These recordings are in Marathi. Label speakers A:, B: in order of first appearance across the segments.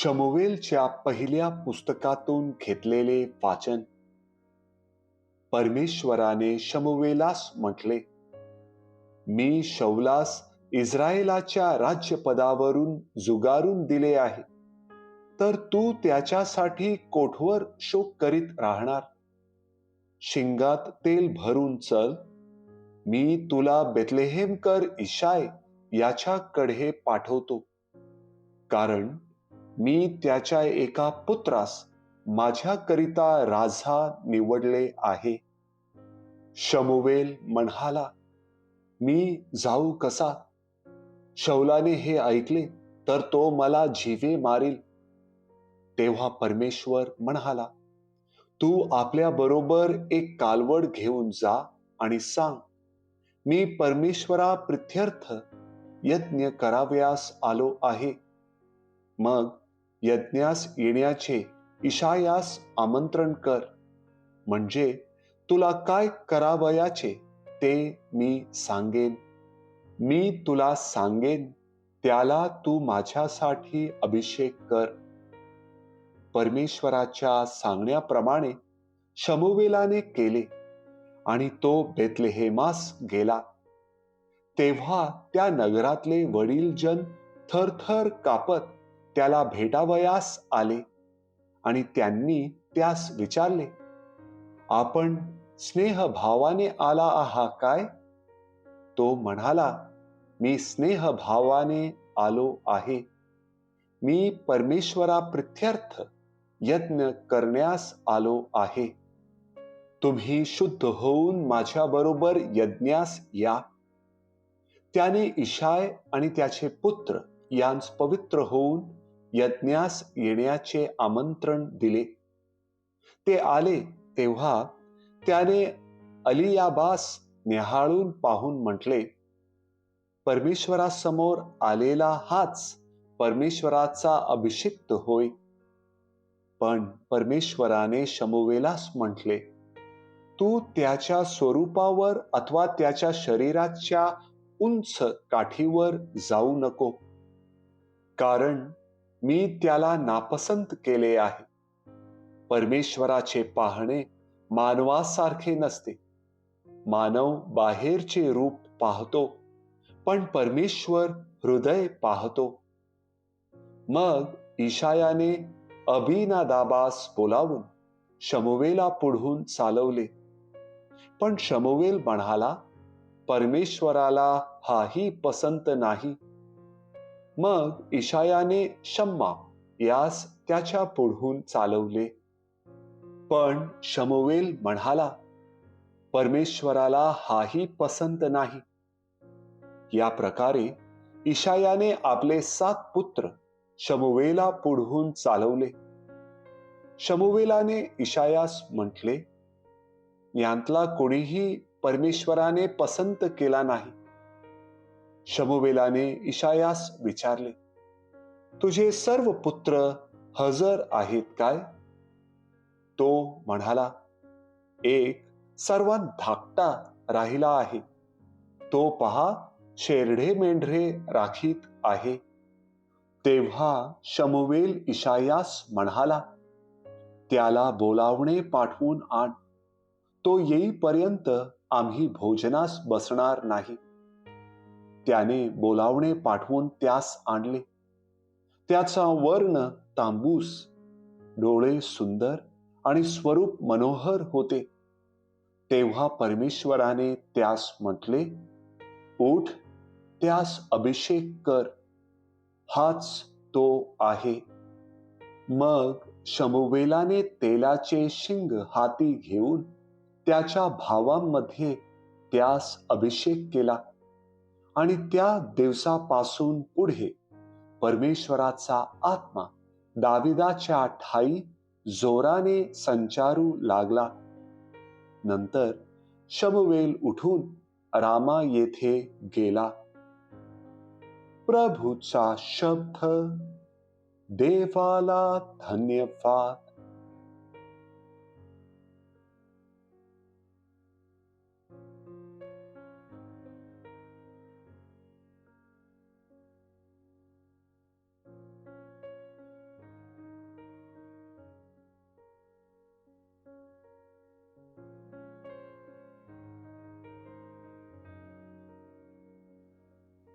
A: शमुवेलच्या पहिल्या पुस्तकातून घेतलेले वाचन. परमेश्वराने शमुवेलास म्हटले मी शौलास इस्रायलाच्या राज्यपदावरून जुगारून दिले आहे. तर तू त्याच्यासाठी कोठवर शोक करीत राहणार? शिंगात तेल भरून चल. मी तुला बेतलेहेमकर इशाय याच्याकडे पाठवतो. कारण मी त्याच्या एका पुत्रास माझ्याकरिता राजा निवडले आहे. शमुवेल म्हणाला मी जाऊ कसा? शौलाने हे ऐकले तर तो मला जीवे मारील. तेव्हा परमेश्वर म्हणाला तू आपल्या बरोबर एक कालवड घेऊन जा आणि सांग मी परमेश्वरा प्रित्यर्थ यज्ञ कराव्यास आलो आहे. मग यज्ञास येण्याचे इशायास आमंत्रण कर. म्हणजे तुला काय करावयाचे ते मी सांगेन. मी तुला सांगेन त्याला तू माझ्यासाठी अभिषेक कर. परमेश्वराच्या सांगण्याप्रमाणे शमुवेलाने केले आणि तो बेतलेहेमास गेला. तेव्हा त्या नगरातले वडील जन थरथर कापत त्याला भेटावयास आले आणि त्यांनी त्यास विचारले आपण स्नेहभावाने आला आहा काय? तो म्हणाला मी स्नेहभावाने आलो आहे. मी परमेश्वरा प्रित्यर्थ यत्न करण्यास आलो आहे. तुम्ही शुद्ध होऊन माझ्या बरोबर यज्ञास या. त्याने इशाय आणि त्याचे पुत्र यांस पवित्र होऊन यज्ञास येण्याचे आमंत्रण दिले. ते आले तेव्हा त्याने अलियाबास निहाळून पाहून म्हटले परमेश्वरासमोर आलेला हाच परमेश्वराचा अभिषिक्त होय. पण परमेश्वराने शमुवेलास म्हटले तू त्याच्या स्वरूपावर अथवा त्याच्या शरीराच्या उंच काठीवर जाऊ नको. कारण मी त्याला नापसंत केले आहे. परमेश्वराचे पाहणे मानवासारखे नसते. मानव बाहेरचे रूप पाहतो पण परमेश्वर हृदय पाहतो. मग ईशायाने अभिनादाबास बोलावून शमुवेला पुढून चालवले. पण शमुवेल म्हणाला परमेश्वराला हाही पसंत नाही. मग इशायाने शम्मा यास त्याच्या पुढून चालवले. पण शमवेल म्हणाला परमेश्वराला हाही पसंत नाही. या प्रकारे इशायाने आपले सात पुत्र शमुवेला पुढून चालवले. शमुवेलाने इशायास म्हटले यांतला कोणीही परमेश्वराने पसंत केला नाही. शमुवेलाने इशायास विचारले तुझे सर्व पुत्र हजर आहेत काय? तो म्हणाला एक सर्वात धाकटा राहिला आहे. तो पहा शेरढे मेंढरे राखीत आहे. तेव्हा शमुवेल इशायास म्हणाला त्याला बोलावणे पाठवून आण. तो येईपर्यंत आम्ही भोजनास बसणार नाही. त्याने बोलावणे पाठवून त्यास आणले. त्याचा वर्ण तांबूस डोळे सुंदर आणि स्वरूप मनोहर होते. तेव्हा परमेश्वराने त्यास म्हटले उठ त्यास अभिषेक कर. हाच तो आहे. मग शमुवेलाने तेलाचे शिंग हाती घेऊन त्याच्या भावांमध्ये त्यास अभिषेक केला. आणि त्या दिवसापासून पुढे परमेश्वराचा आत्मा दाविदाच्या ठाई जोराने संचारू लागला. नंतर शमवेल उठून रामा येथे गेला. प्रभूचा शब्द देवाला धन्यवाद.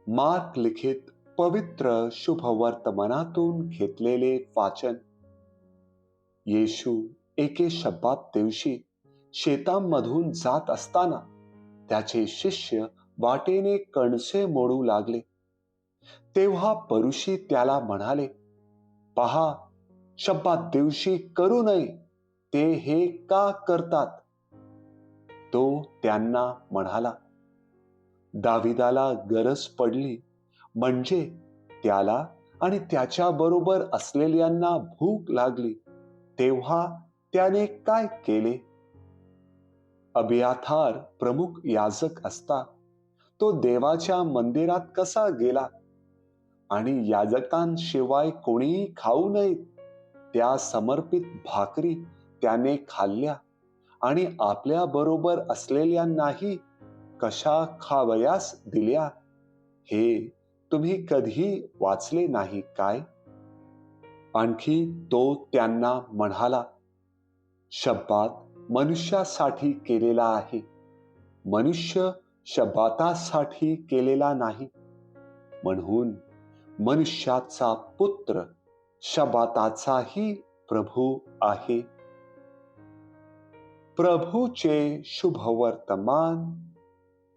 A: मार्क लिखित पवित्र शुभ वर्तमानातून घेतलेले वाचन. येशू एके शब्दात दिवशी शेतांमधून जात असताना त्याचे शिष्य वाटेने कणसे मोडू लागले. तेव्हा परुषी त्याला म्हणाले पहा शब्दात दिवशी करू नये ते हे का करतात? तो त्यांना म्हणाला दाविदाला गरज पडली. म्हणजे त्याला आणि त्याच्या बरोबर असलेल्यांना भूक लागली. तेव्हा त्याने काय केले? अभियाथार प्रमुख याजक असता. तो देवाच्या मंदिरात कसा गेला? आणि याजकांशिवाय कोणीही खाऊ नये. त्या समर्पित भाकरी त्याने खाल्ल्या आणि आपल्या बरोबर असलेल्यांनाही कशा खावयास दिल्या? हे तुम्ही कधी वाचले नाही काय? आणखी तो त्यांना म्हणाला शब्दात मनुष्यासाठी केलेला आहे. मनुष्य शब्दातासाठी केलेला नाही. म्हणून मनुष्याचा पुत्र शबाताचाही प्रभू आहे. प्रभूचे शुभ वर्तमान